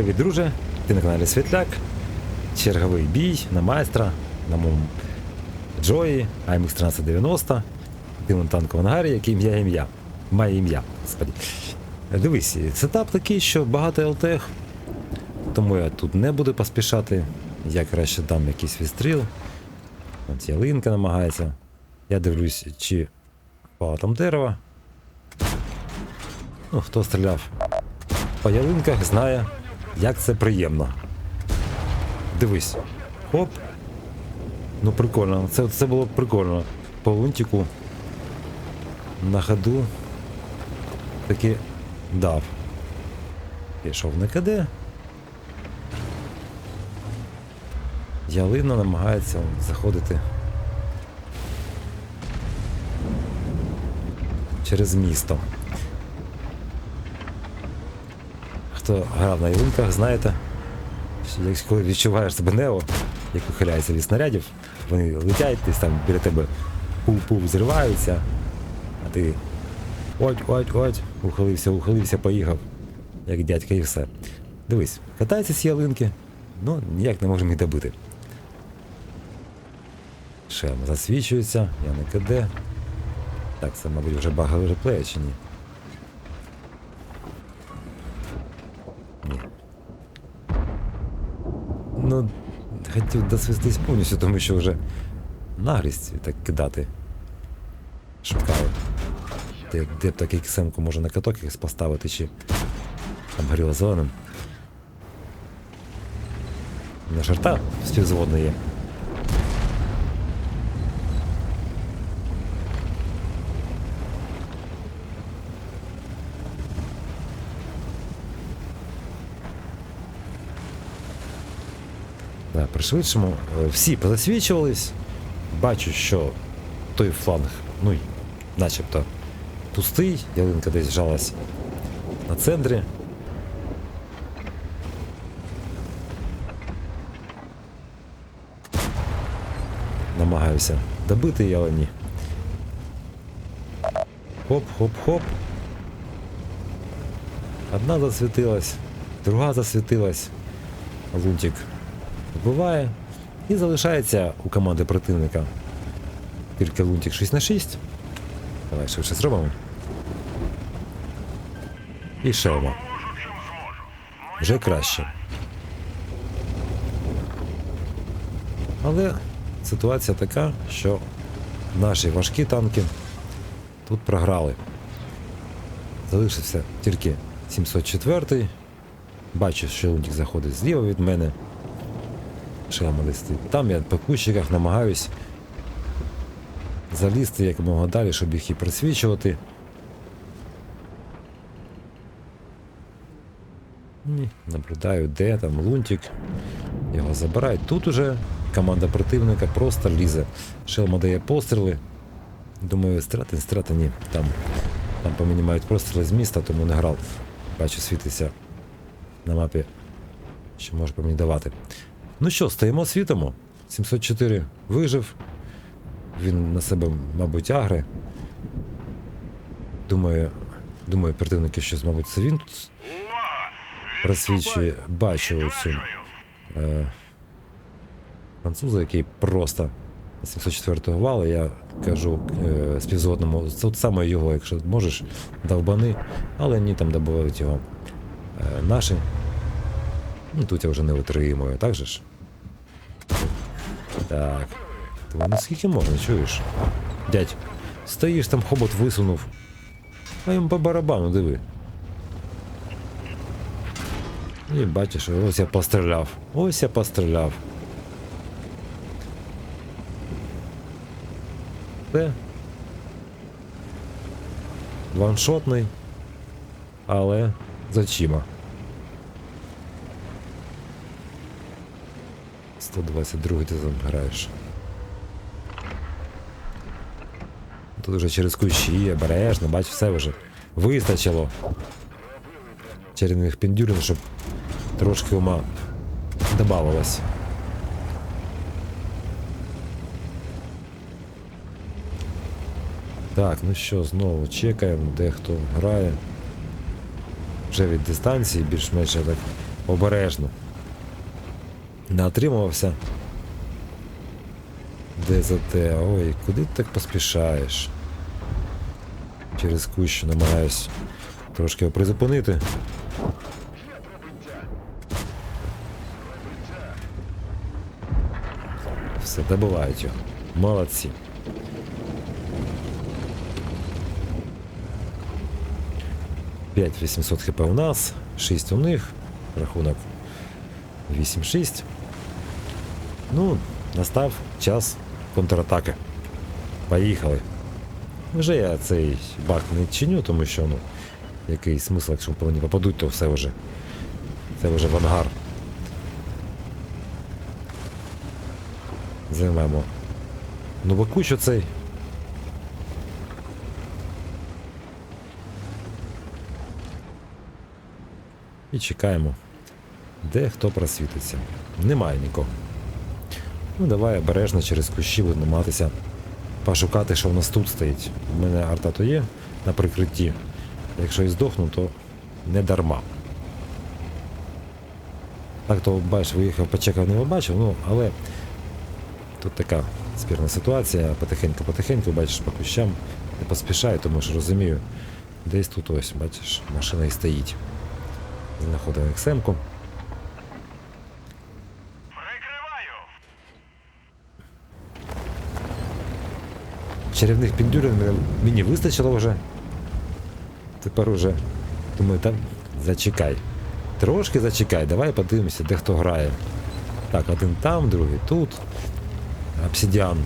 Привіт, друже! Ти на каналі Світляк. Черговий бій на майстра, на моєму Джої, AMX 1390. Ти на в ангарі, який ім'я ім'я. Має ім'я. Дивись, сетап такий, що багато ЛТХ, тому я тут не буду поспішати. Я краще дам якийсь відстріл. От ялинка намагається. Я дивлюсь, чи впало там дерево. Ну, хто стріляв по ялинках, знає, як це приємно. Дивись. Хоп. Ну прикольно. Це, це було прикольно. По лунтику. На ходу. Таки дав. Пішов на КД. Ялина намагається заходити через місто. Хто грав на ялинках, знаєте, що коли відчуваєш себе нео, як ухиляється від снарядів, вони летять десь там біля тебе пув-пув зриваються, а ти ось, ось, ось, ухилився, ухилився, поїхав, як дядька і все. Дивись, катаються ці ялинки, ну ніяк не можемо їх добити. Шем засвічується, я не КД. Так, це, мабуть, вже багато реплея чи? Ні. Ну, хотів досвістись повністю, тому що вже нагрість так кидати. Шукали. Де, де б такий ксемку може на каток якось поставити, чи там зеленим. На жарта співзводна є. Да, пришвидшимо. Е, Всі позасвічувались. Бачу, що той фланг, ну, начебто пустий, ялинка десь жалась на центрі. Намагаюся добити але ні. Хоп-хоп-хоп. Одна засвітилась, друга засвітилась. Лунтик вбиває. І залишається у команди противника тільки лунтик 6 на 6. Давай швидше зробимо. І шелма. Вже краще. Але ситуація така, що наші важкі танки тут програли. Залишився тільки 704 Бачу, що лунтик заходить зліва від мене. Десь стоїть. Там я по кущиках намагаюсь залізти якомога далі, щоб їх і просвічувати. Ні, наблюдаю, де там лунтик. Його забирають. Тут уже команда противника просто лізе. Шелма дає постріли. Думаю, страти, не страти, ні. Там, там по мені мають постріли з міста, тому не грав. Бачу, світиться на мапі, що може по мені давати. Ну що, стоїмо світимо. 704 вижив. Він на себе, мабуть, агре. Думаю, думаю, противники щось, мабуть, це він тут просвічує. Бачу цю е, француза, який просто 704-го вала, я кажу е, співзводному, це от саме його, якщо можеш, довбани, але ні, там добувають його е, наші. Ну тут я вже не витримую, так же ж? Так. Ти ну скільки можна, чуєш? Дядь, стоїш там хобот висунув. А їм по барабану диви. І бачиш, ось я постріляв. Ось я постріляв. Це. Ваншотний. Але за 122 ти там граєш. Тут вже через кущі, обережно, бач, все вже вистачило. Черних піндюрин, щоб трошки ума добавилось. Так, ну що, знову чекаємо, де хто грає. Вже від дистанції, більш-менш так обережно. Не за те? Ой, куди ти так поспішаєш? Через кущ намагаюсь трошки його призупинити. Все, добивають його. Молодці. П'ять 800 хп у нас, 6 у них, рахунок 8-6. Ну, настав час контратаки. Поїхали. Вже я цей бак не чиню, тому що ну, який смисл, якщо вони попадуть, то все вже. Це вже в ангар. Займемо. Ну, бакуч оцей. І чекаємо, де хто просвітиться. Немає нікого. Ну, давай обережно через кущі будемо намагатися пошукати, що в нас тут стоїть. У мене арта то є на прикритті. Якщо і здохну, то не дарма. Так то, бачиш, виїхав, почекав, не побачив, ну, але тут така спірна ситуація, потихеньку-потихеньку, бачиш, по кущам не поспішаю, тому що розумію, десь тут ось, бачиш, машина і стоїть. Знаходимо ексемку. Чарівних піндюрів мені вистачило вже. Тепер уже думаю, там зачекай. Трошки зачекай, давай подивимося, де хто грає. Так, один там, другий тут. Обсидіан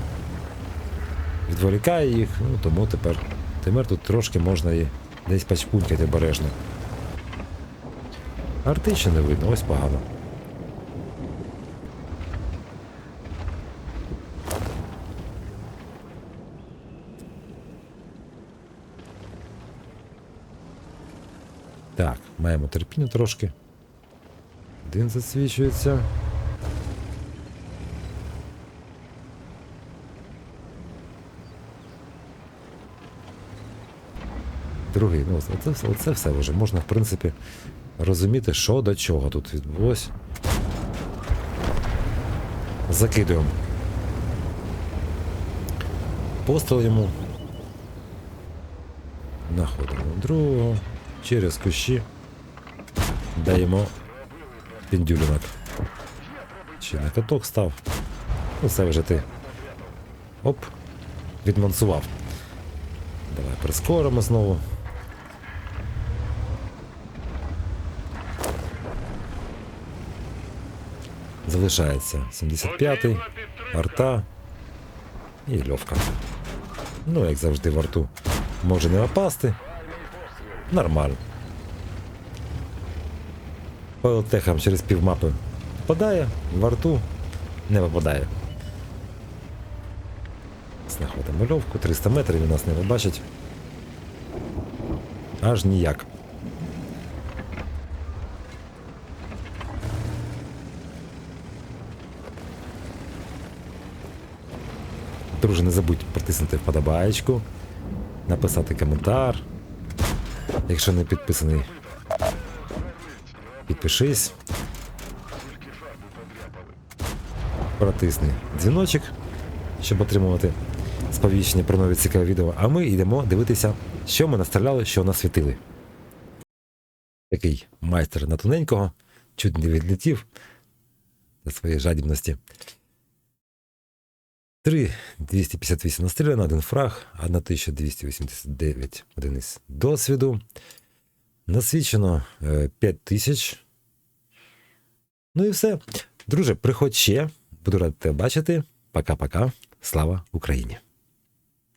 відволікає їх, ну тому тепер, тепер тут трошки можна і десь пачпунькати обережно. Арти не видно, ось погано. Так, маємо терпіння трошки. Один засвічується. Другий, ну оце, оце все вже можна, в принципі, розуміти, що до чого тут відбулось. Закидуємо. Постріл йому. Находимо другого. Через кущі. Даємо піндюлінок. Ще на каток став. Ну, це вже ти. Оп. Відмансував. Давай прискоримо знову. Залишається 75-й, арта і льовка. Ну, як завжди, в арту може не опасти. Нормально. По ЛТХам через півмапи попадає, в арту не попадає. Знаходимо льовку, 300 метрів він нас не побачить. Аж ніяк. Друже, не забудь протиснути вподобаєчку, написати коментар. Якщо не підписаний, підпишись. Протисни дзвіночок, щоб отримувати сповіщення про нові цікаві відео. А ми йдемо дивитися, що ми настріляли, що насвітили. Такий майстер на тоненького, чуть не відлетів за своєї жадібності. 3 258 настріляно, один фраг, 1289 одиниць досвіду. Насвідчено е, 5000. Ну і все. Друже, приходь ще. Буду радий тебе бачити. Пока-пока. Слава Україні!